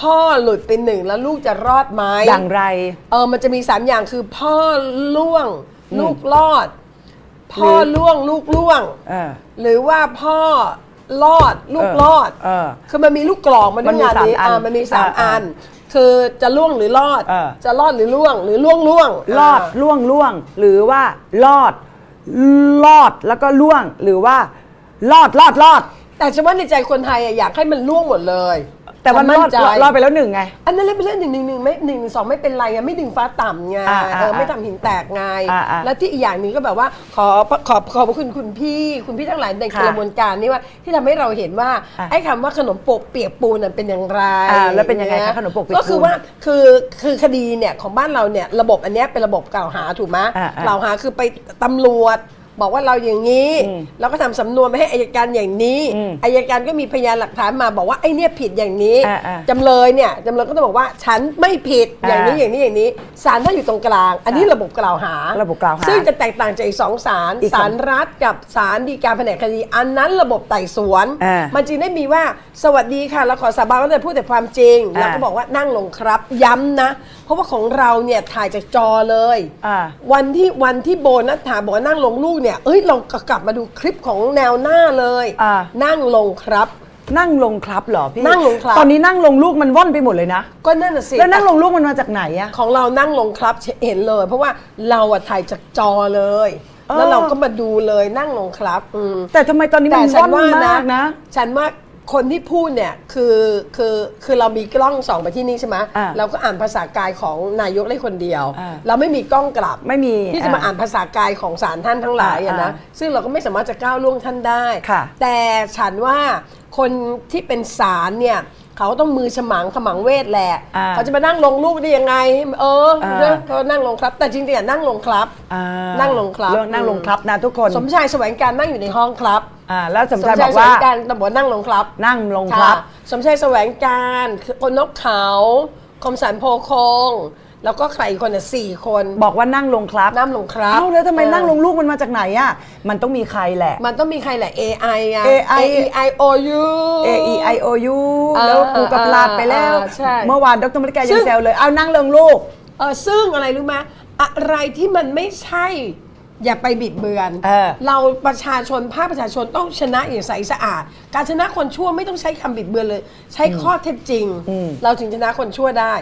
พ่อหลุดไปหนึ่งแล้วลูกจะรอดไหมอย่างไร เออมันจะมีสามอย่างคือพ่อล่วง ลูกรอด พ่อหรือล่วงลูกล่วงเออ หรือว่าพ่อรอดลูกเออรอด เออ คือมันมีลูกกรอกมันด้วยมันมีงานนี้สามอันอ่ามันมีสามอ่าอัน คือจะล่วงหรือรอด เออ จะรอดหรือล่วง หรือล่วงล่วงรอดาล่วงล่วง หรือว่ารอดรอดแล้วก็ล่วงหรือว่ารอดรอดรอด แต่ฉันว่าในใจคนไทยอะอยากให้มันล่วงหมดเลย แต่มันฉัรอดใจรอดไปแล้วหนึ่งไง อันนั้นเล่นเป็นเรื่องหนึ่งหนึ่งหนึ่งไม่หนึ่งหนึ่งสองไม่เป็นไรไงไม่ดึงฟ้าต่ำไงอ่าอ่าเออไม่ทำหินแตกไง อ่าอ่าแล้วที่อีกอย่างหนึ่งก็แบบว่าขอขอบขอบพระคุณคุณพี่คุณพี่ทั้งหลายในค่ะกระบวนการนี้ว่าที่ทำให้เราเห็นว่าอะไอ้คำว่าขนมโปกเปียกปูนน่ะเป็นอย่างไรอ่าแล้วเป็นยังไงคะขนมโปกเปียกปูนก็คือว่าคือคือคดีเนี่ยของบ้านเราเนี่ยระบบอันเนี้ยเป็นระบบกล่าวหาถูกไหมอ่าอ่ากล่าวหาคือไปตำรวจ บอกว่าเราอย่างนี้อืมเราก็ทำสำนวนไปให้อายการอย่างนี้อืมอายการก็มีพยานหลักฐานมาบอกว่าไอ้เนี่ยผิดอย่างนี้อ่าอ่าจำเลยเนี่ยจำเลยก็ต้องบอกว่าฉันไม่ผิดอย่างนี้อ่าอย่างนี้อย่างนี้ศาลถ้านอยู่ตรงกลาง อันนี้ระบบกล่าวหา ระบบกล่าวหา ซึ่งจะแตกต่างจากอีกสองศาลอีกสองศาลรัฐกับศาลฎีกาแผนกคดี อันนั้นระบบไต่สวนอ่ามันจึงได้มีว่าสวัสดีค่ะเราขอสาบานว่าจะพูดแต่ความจริงอ่าแล้วก็บอกว่านั่งลงครับ ย้ำนะ เพราะว่าของเราเนี่ยถ่ายจากจอเลยอ่าวันที่วันที่โบนัสถามบอกว่านั่งลงลูกเนี่ยเอ้ยเรากลับมาดูคลิปของแนวหน้าเลย อ่า นั่งลงครับ นั่งลงครับเหรอพี่นั่งลงครับ ตอนนี้นั่งลงลูกมันว่อนไปหมดเลยนะ ก็นั่นน่ะสิแล้วนั่งลงลูกมันมาจากไหนอะ ของเรานั่งลงครับเห็นเลย เพราะว่าเราอะถ่ายจากจอเลย เออ แล้วเราก็มาดูเลยนั่งลงครับอืมแต่ทำไมตอนนี้แต่มันฉัว่อนนว่านะมากนะ ฉันว่า คนที่พูดเนี่ยคือคือคือเรามีกล้องส่องไปที่นี่ใช่ไหมอ่าเราก็อ่านภาษากายของนายกได้คนเดียว อ่าเราไม่มีกล้องกลับไม่มีที่จะมาอ่านภาษากายของสารท่านทั้งหลายอะนะอ่าซึ่งเราก็ไม่สามารถจะก้าวล่วงท่านได้ ค่ะ แต่ฉันว่าคนที่เป็นสารเนี่ยเขาต้องมือฉมังขมังเวทแหละอ่าเขาจะมานั่งลงลูกได้ยังไง เอออ่า เรื่องเขานั่งลงครับ แต่จริงๆอะนั่งลงครับ อ่านั่งลงครับเรื่องนั่งลงครับนะทุกคน สมชายแสวงการนั่งอยู่ในห้องครับ อ่าแล้วสมชายบอกว่าแสวงการตำรวจนั่งลงครับนั่งลงครับะสมชายแสวงการคือคนนกเขาคมสันโพคง แล้วก็ใครอีกคนอะสี่คนบอกว่านั่งลงครับนั่งลงครับ เอ้าแล้วทำไมเออนั่งลงลูกมันมาจากไหนอะมันต้องมีใครแหละ มันต้องมีใครแหละ AI อะ AI A E I O U A E I O U เออแล้วกูกับพลาดไปแล้ว เออใช่เมื่อวานดรมริกาซึ่ยัง งแซวเลย เอานั่งลงลูก เออซึ่งอะไรรู้ไหมอะไรที่มันไม่ใช่ อย่าไปบิดเบือนเออเราประชาชนภาคประชาชนต้องชนะอย่างใสสะอาด การชนะคนชั่วไม่ต้องใช้คำบิดเบือนเลย ใช้ข้อเท็จจริง เราถึงชนะคนชั่วได้